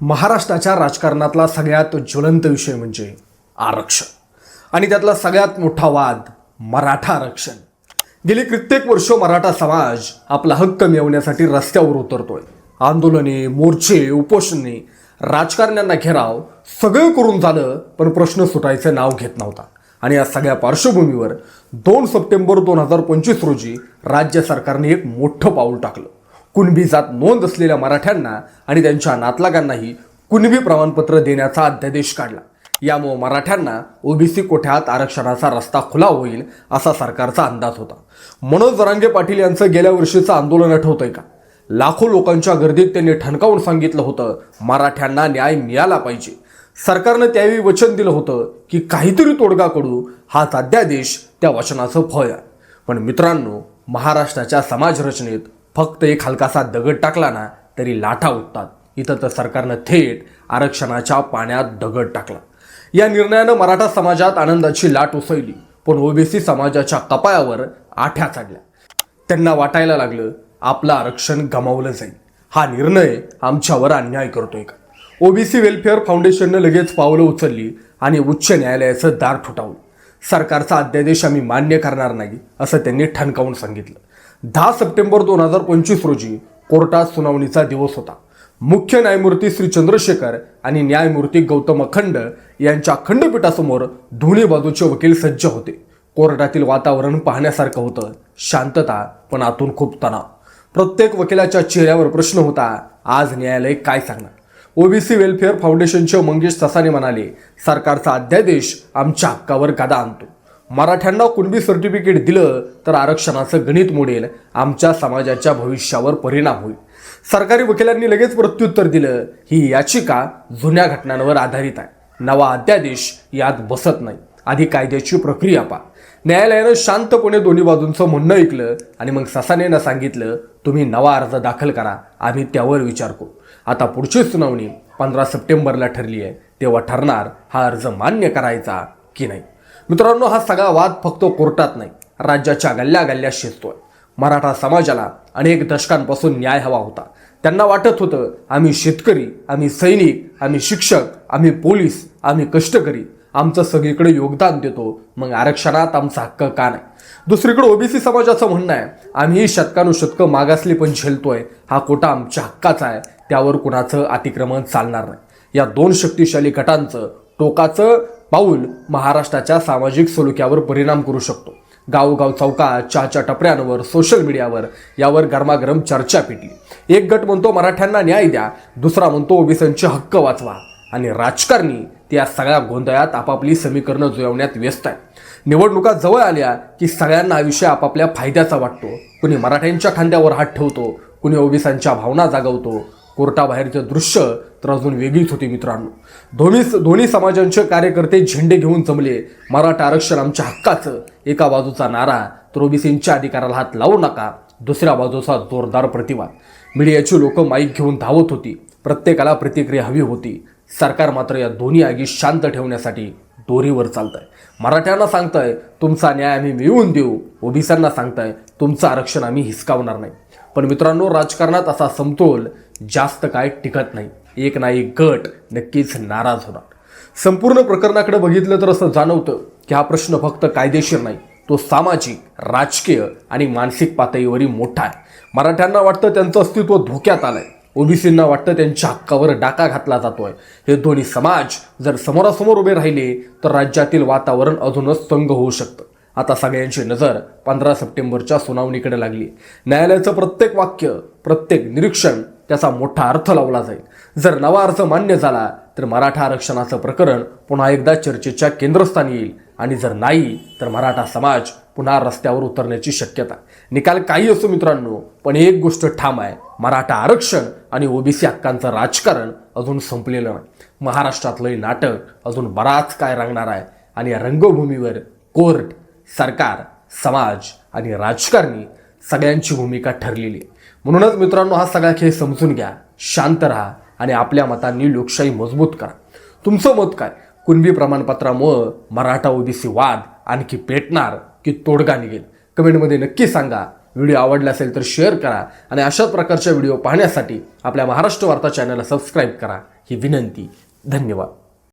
महाराष्ट्राच्या राजकारणातला सगळ्यात ज्वलंत विषय म्हणजे आरक्षण. आणि त्यातला सगळ्यात मोठा वाद मराठा आरक्षण. गेली कित्येक वर्ष मराठा समाज आपला हक्क मिळवण्यासाठी रस्त्यावर उतरतोय. आंदोलने मोर्चे उपोषणे राजकारण्यांना घेराव सगळं करून झालं पण प्रश्न सुटायचं नाव घेत नव्हता. आणि या सगळ्या पार्श्वभूमीवर दोन सप्टेंबर दोन हजार पंचवीस रोजी राज्य सरकारने एक मोठं पाऊल टाकलं. कुणबी जात नोंद असलेल्या मराठ्यांना आणि त्यांच्या नातलागांनाही कुणबी प्रमाणपत्र देण्याचा अध्यादेश काढला. यामुळे मराठ्यांना ओबीसी कोठ्यात आरक्षणाचा रस्ता खुला होईल असा सरकारचा अंदाज होता. मनोज जरांगे पाटील यांचं गेल्या वर्षीचं आंदोलन आठवतंय का? लाखो लोकांच्या गर्दीत त्यांनी ठणकावून सांगितलं होतं मराठ्यांना न्याय मिळाला पाहिजे. सरकारनं त्यावेळी वचन दिलं होतं की काहीतरी तोडगा करू हाच अध्यादेश त्या वचनाचं फळ आहे. पण मित्रांनो महाराष्ट्राच्या समाजरचनेत फक्त एक हलकासा दगड टाकला ना तरी लाटा उठतात. इथं तर सरकारनं थेट आरक्षणाच्या पाण्यात दगड टाकला. या निर्णयानं मराठा समाजात आनंदाची लाट उसळली. पण ओबीसी समाजाच्या कपायावर आठ्या चढल्या त्यांना वाटायला लागलं आपलं आरक्षण गमावलं जाईल. हा निर्णय आमच्यावर अन्याय करतोय का? ओबीसी वेलफेअर फाउंडेशननं लगेच पावलं उचलली आणि उच्च न्यायालयाचं दार ठुटावलं. सरकारचा अध्यादेश आम्ही मान्य करणार नाही असं त्यांनी ठणकावून सांगितलं. दहा सप्टेंबर दोन हजार पंचवीस रोजी कोर्टात सुनावणीचा दिवस होता. मुख्य न्यायमूर्ती श्री चंद्रशेखर आणि न्यायमूर्ती गौतम अखंड यांच्या खंडपीठासमोर दोन्ही बाजूचे वकील सज्ज होते. कोर्टातील वातावरण पाहण्यासारखं होतं. शांतता पण आतून खूप तणाव. प्रत्येक वकिलाच्या चेहऱ्यावर प्रश्न होता आज न्यायालय काय सांगणार? ओबीसी वेलफेअर फाउंडेशनचे मंगेश ससाने म्हणाले सरकारचा अध्यादेश आमच्या हक्कावर गदा आणतो. मराठ्यांना कुणबी सर्टिफिकेट दिलं तर आरक्षणाचं गणित मोडेल. आमच्या समाजाच्या भविष्यावर परिणाम होईल. सरकारी वकिलांनी लगेच प्रत्युत्तर दिलं ही याचिका जुन्या घटनांवर आधारित आहे. नवा अध्यादेश यात बसत नाही. आधी कायद्याची प्रक्रिया पा न्यायालयानं शांतपणे दोन्ही बाजूंचं म्हणणं ऐकलं आणि मग ससानेनं सांगितलं तुम्ही नवा अर्ज दाखल करा. आम्ही त्यावर विचार करू. आता पुढची सुनावणी पंधरा सप्टेंबरला ठरली आहे. तेव्हा ठरणार हा अर्ज मान्य करायचा की नाही. मित्रांनो हा सगळा वाद फक्त कोर्टात नाही राज्याच्या गल्ल्या गल्ल्यात शिजतोय मराठा समाजाला अनेक दशकांपासून न्याय हवा होता. त्यांना वाटत होतं आम्ही शेतकरी आम्ही सैनिक आम्ही शिक्षक आम्ही पोलीस आम्ही कष्टकरी आमचं सगळीकडे योगदान देतो मग आरक्षणात आमचा हक्क का नाही? दुसरीकडे ओबीसी समाजाचं म्हणणं आहे आम्ही शतकानुशतकं मागासली पण झेलतोय हा कोटा आमच्या हक्काचा आहे त्यावर कुणाचं अतिक्रमण चालणार नाही. या दोन शक्तिशाली गटांचं टोकाचं पाऊल महाराष्ट्राच्या सामाजिक सलोख्यावर परिणाम करू शकतो. गावोगाव चौका चहाच्या टपऱ्यांवर सोशल मीडियावर यावर गरमागरम चर्चा पेटली. एक गट म्हणतो मराठ्यांना न्याय द्या. दुसरा म्हणतो ओबीसींचे हक्क वाचवा. आणि राजकारणी त्या सगळ्या गोंधळात आपापली समीकरणं जुळवण्यात व्यस्त आहे निवडणुका जवळ आल्या की सगळ्यांना हा विषय आपापल्या फायद्याचा वाटतो. कुणी मराठ्यांच्या खांद्यावर हात ठेवतो कुणी ओबीसांच्या भावना जागवतो कोर्टाबाहेरचं दृश्य तर अजून वेगळीच होती मित्रांनो. दोन्ही दोन्ही समाजांचे कार्यकर्ते झेंडे घेऊन जमले. मराठा आरक्षण आमच्या हक्काचं. एका बाजूचा नारा तर ओबीसींच्या अधिकाराला हात लावू नका. दुसऱ्या बाजूचा जोरदार प्रतिवाद. मीडियाची लोक माईक घेऊन धावत होती. प्रत्येकाला प्रतिक्रिया हवी होती. सरकार मात्र या दोन्ही आगी शांत ठेवण्यासाठी दोरीवर चालतंय. मराठ्यांना सांगताय तुमचा न्याय आम्ही मिळवून देऊ. ओबीसींना सांगताय तुमचं आरक्षण आम्ही हिसकावणार नाही. पण मित्रांनो राजकारणात असा समतोल जास्त काय टिकत नाही. एक ना एक गट नक्कीच नाराज होणार. संपूर्ण प्रकरणाकडे बघितलं तर असं जाणवतं की हा प्रश्न फक्त कायदेशीर नाही तो सामाजिक राजकीय आणि मानसिक पातळीवरही मोठा आहे. मराठ्यांना वाटतं त्यांचं अस्तित्व धोक्यात आलं आहे ओबीसींना वाटतं त्यांच्या हक्कावर डाका घातला जातोय. हे दोन्ही समाज जर समोरासमोर उभे राहिले तर राज्यातील वातावरण अजूनच तंग होऊ शकतं. आता सगळ्यांची नजर पंधरा सप्टेंबरच्या सुनावणीकडे लागली. न्यायालयाचं प्रत्येक वाक्य प्रत्येक निरीक्षण त्याचा मोठा अर्थ लावला जाईल. जर नवा अर्ज मान्य झाला तर मराठा आरक्षणाचं प्रकरण पुन्हा एकदा चर्चेच्या केंद्रस्थानी येईल. आणि जर नाही तर मराठा समाज पुन्हा रस्त्यावर उतरण्याची शक्यता निकाल काही असो मित्रांनो पण एक गोष्ट ठाम आहे. मराठा आरक्षण आणि ओबीसी हक्कांचं राजकारण अजून संपलेलं नाही. महाराष्ट्रातलं हे नाटक अजून बराच काय रंगणार आहे. आणि या रंगभूमीवर कोर्ट सरकार समाज आणि राजकारणी सगळ्यांची भूमिका ठरलेली आहे. म्हणूनच मित्रांनो हा सगळा खेळ समजून घ्या शांत राहा आणि आपल्या मतांनी लोकशाही मजबूत करा. तुमचं मत काय? कुणबी प्रमाणपत्रामुळं मराठा ओबीसी वाद आणखी पेटणार की तोडगा निघेल? कमेंटमध्ये नक्की सांगा. व्हिडिओ आवडला असेल तर शेअर करा आणि अशाच प्रकारच्या व्हिडिओ पाहण्यासाठी आपल्या महाराष्ट्र वार्ता चॅनलला सबस्क्राईब करा. ही विनंती. धन्यवाद.